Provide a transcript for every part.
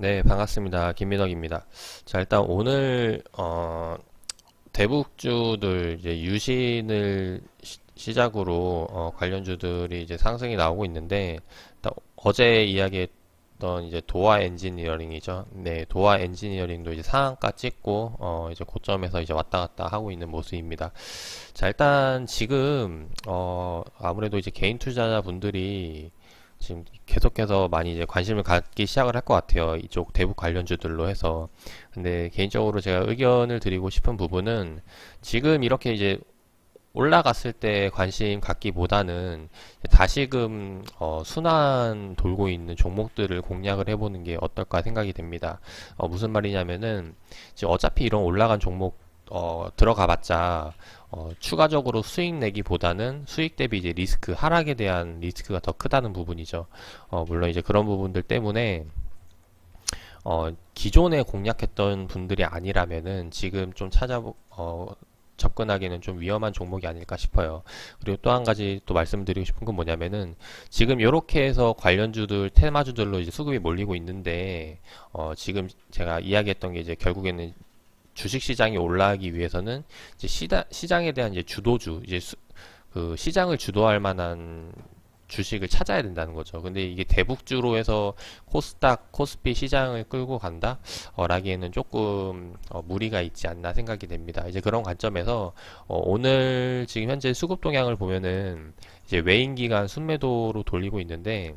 네, 반갑습니다. 김민덕입니다. 자, 일단 오늘 어, 대북주들 이제 유신을 시, 작으로 어, 관련주들이 이제 상승이 나오고 있는데 어제 이야기했던 이제 도화 엔지니어링이죠. 네, 도화 엔지니어링도 이제 상한가 찍고 어, 이제 고점에서 이제 왔다 갔다 하고 있는 모습입니다. 자, 일단 지금 어, 아무래도 이제 개인 투자자분들이 지금 계속해서 많이 이제 관심을 갖기 시작을 할 것 같아요. 이쪽 대북 관련주들로 해서. 근데 개인적으로 제가 의견을 드리고 싶은 부분은 지금 이렇게 이제 올라갔을 때 관심 갖기보다는 다시금 어, 순환 돌고 있는 종목들을 공략을 해보는 게 어떨까 생각이 됩니다. 어, 무슨 말이냐면은 지금 어차피 이런 올라간 종목 어, 들어가봤자 어, 추가적으로 수익 내기보다는 수익 대비 이제 리스크 하락에 대한 리스크가 더 크다는 부분이죠. 어, 물론 이제 그런 부분들 때문에 어, 기존에 공략했던 분들이 아니라면은 지금 좀 찾아보 어, 접근하기는 좀 위험한 종목이 아닐까 싶어요. 그리고 또 한 가지 또 말씀드리고 싶은 건 뭐냐면은 지금 이렇게 해서 관련주들 테마주들로 이제 수급이 몰리고 있는데 어, 지금 제가 이야기했던 게 이제 결국에는 주식 시장이 올라가기 위해서는 이제 시다, 시장에 대한 이제 주도주, 이제 수, 그 시장을 주도할 만한 주식을 찾아야 된다는 거죠. 근데 이게 대북주로 해서 코스닥, 코스피 시장을 끌고 간다? 어, 라기에는 조금 어, 무리가 있지 않나 생각이 됩니다. 이제 그런 관점에서 어, 오늘 지금 현재 수급 동향을 보면은 이제 외인 기간 순매도로 돌리고 있는데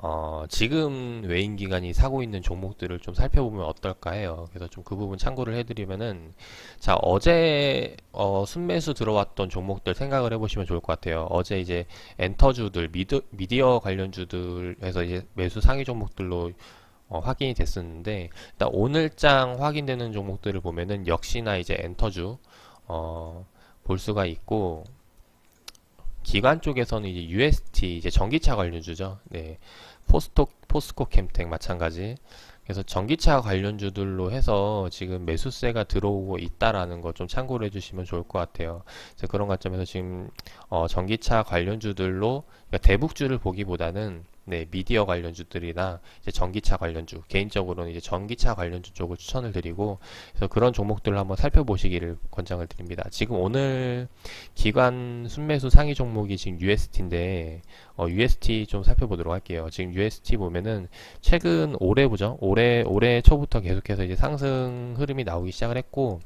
어, 지금 외인 기관이 사고 있는 종목들을 좀 살펴보면 어떨까 해요. 그래서 좀 그 부분 참고를 해드리면은, 자, 어제, 어, 순매수 들어왔던 종목들 생각을 해보시면 좋을 것 같아요. 어제 이제 엔터주들, 미드, 미디어 관련주들에서 이제 매수 상위 종목들로 어, 확인이 됐었는데, 일단 오늘장 확인되는 종목들을 보면은 역시나 이제 엔터주, 어, 볼 수가 있고, 기관 쪽에서는 이제 UST, 이제 전기차 관련주죠. 네. 포스토, 포스코 캠텍 마찬가지. 그래서 전기차 관련주들로 해서 지금 매수세가 들어오고 있다라는 거 좀 참고를 해주시면 좋을 것 같아요. 그래서 그런 관점에서 지금 어, 전기차 관련주들로 그러니까 대북주를 보기보다는 네, 미디어 관련주들이나 이제 전기차 관련주, 개인적으로는 이제 전기차 관련주 쪽을 추천을 드리고, 그래서 그런 종목들을 한번 살펴보시기를 권장을 드립니다. 지금 오늘 기관 순매수 상위 종목이 지금 UST인데, 어, UST 좀 살펴보도록 할게요. 지금 UST 보면은 최근 올해 보죠. 올해, 올해 초부터 계속해서 이제 상승 흐름이 나오기 시작을 했고,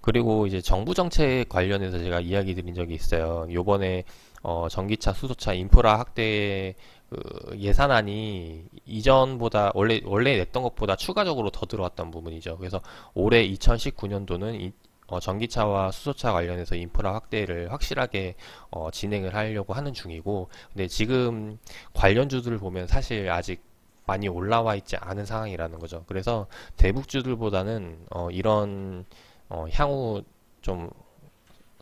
그리고 이제 정부 정책 관련해서 제가 이야기 드린 적이 있어요. 요번에 어, 전기차, 수소차 인프라 확대 그 예산안이 이전보다 원래 원래 냈던 것보다 추가적으로 더 들어왔던 부분이죠. 그래서 올해 2019년도는 이, 어, 전기차와 수소차 관련해서 인프라 확대를 확실하게 어, 진행을 하려고 하는 중이고, 근데 지금 관련주들을 보면 사실 아직 많이 올라와 있지 않은 상황이라는 거죠. 그래서 대북주들보다는 어, 이런 어, 향후 좀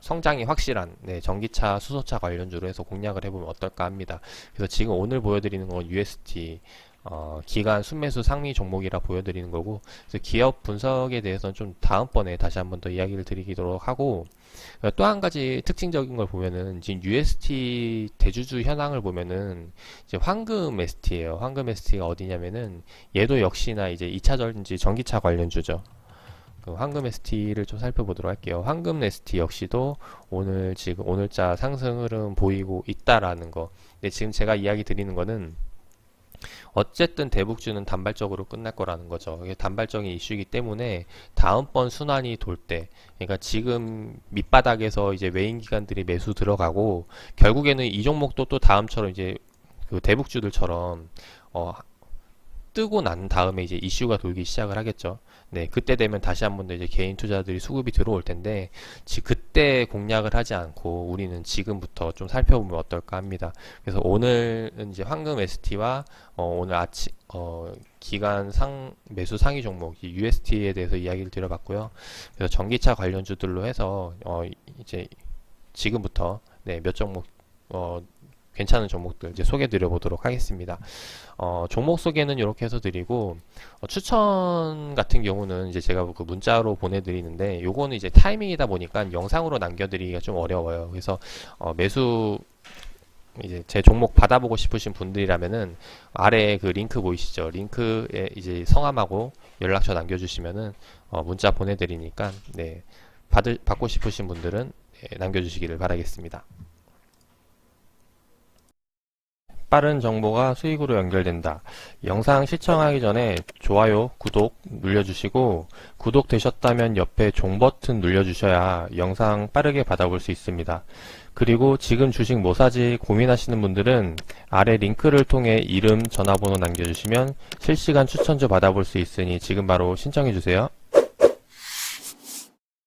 성장이 확실한 네, 전기차, 수소차 관련주로 해서 공략을 해보면 어떨까 합니다. 그래서 지금 오늘 보여드리는 건 UST 어, 기간 순매수 상위 종목이라 보여드리는 거고 그래서 기업 분석에 대해서는 좀 다음번에 다시 한번 더 이야기를 드리도록 하고 또 한 가지 특징적인 걸 보면은 지금 UST 대주주 현황을 보면은 이제 황금 ST예요. 황금 ST가 어디냐면은 얘도 역시나 이제 2차 전지 전기차 관련주죠. 그 황금 ST를 좀 살펴보도록 할게요. 황금 ST 역시도 오늘 지금 오늘자 상승 흐름 보이고 있다라는 거. 근데 지금 제가 이야기 드리는 거는 어쨌든 대북주는 단발적으로 끝날 거라는 거죠. 이게 단발적인 이슈이기 때문에 다음번 순환이 돌 때, 그러니까 지금 밑바닥에서 이제 외인 기관들이 매수 들어가고 결국에는 이 종목도 또 다음처럼 이제 그 대북주들처럼 어, 뜨고 난 다음에 이제 이슈가 돌기 시작을 하겠죠. 네, 그때 되면 다시 한 번 더 이제 개인 투자들이 수급이 들어올 텐데, 지, 그때 공략을 하지 않고 우리는 지금부터 좀 살펴보면 어떨까 합니다. 그래서 오늘은 이제 황금 ST와 어, 오늘 아침 어, 기간 상 매수 상위 종목 UST에 대해서 이야기를 드려봤고요. 그래서 전기차 관련주들로 해서 어, 이제 지금부터 네, 몇 종목 어, 괜찮은 종목들 이제 소개 드려 보도록 하겠습니다. 어, 종목 소개는 이렇게 해서 드리고 어, 추천 같은 경우는 이제 제가 그 문자로 보내드리는데 요거는 이제 타이밍이다 보니까 영상으로 남겨드리기가 좀 어려워요. 그래서 어, 매수 이제 제 종목 받아보고 싶으신 분들이라면은 아래에 그 링크 보이시죠? 링크에 이제 성함하고 연락처 남겨주시면은 어, 문자 보내드리니까 네 받을 받고 싶으신 분들은 예, 남겨주시기를 바라겠습니다. 빠른 정보가 수익으로 연결된다. 영상 시청하기 전에 좋아요, 구독 눌러주시고 구독되셨다면 옆에 종 버튼 눌러주셔야 영상 빠르게 받아볼 수 있습니다. 그리고 지금 주식 뭐 사지 고민하시는 분들은 아래 링크를 통해 이름, 전화번호 남겨주시면 실시간 추천주 받아볼 수 있으니 지금 바로 신청해주세요.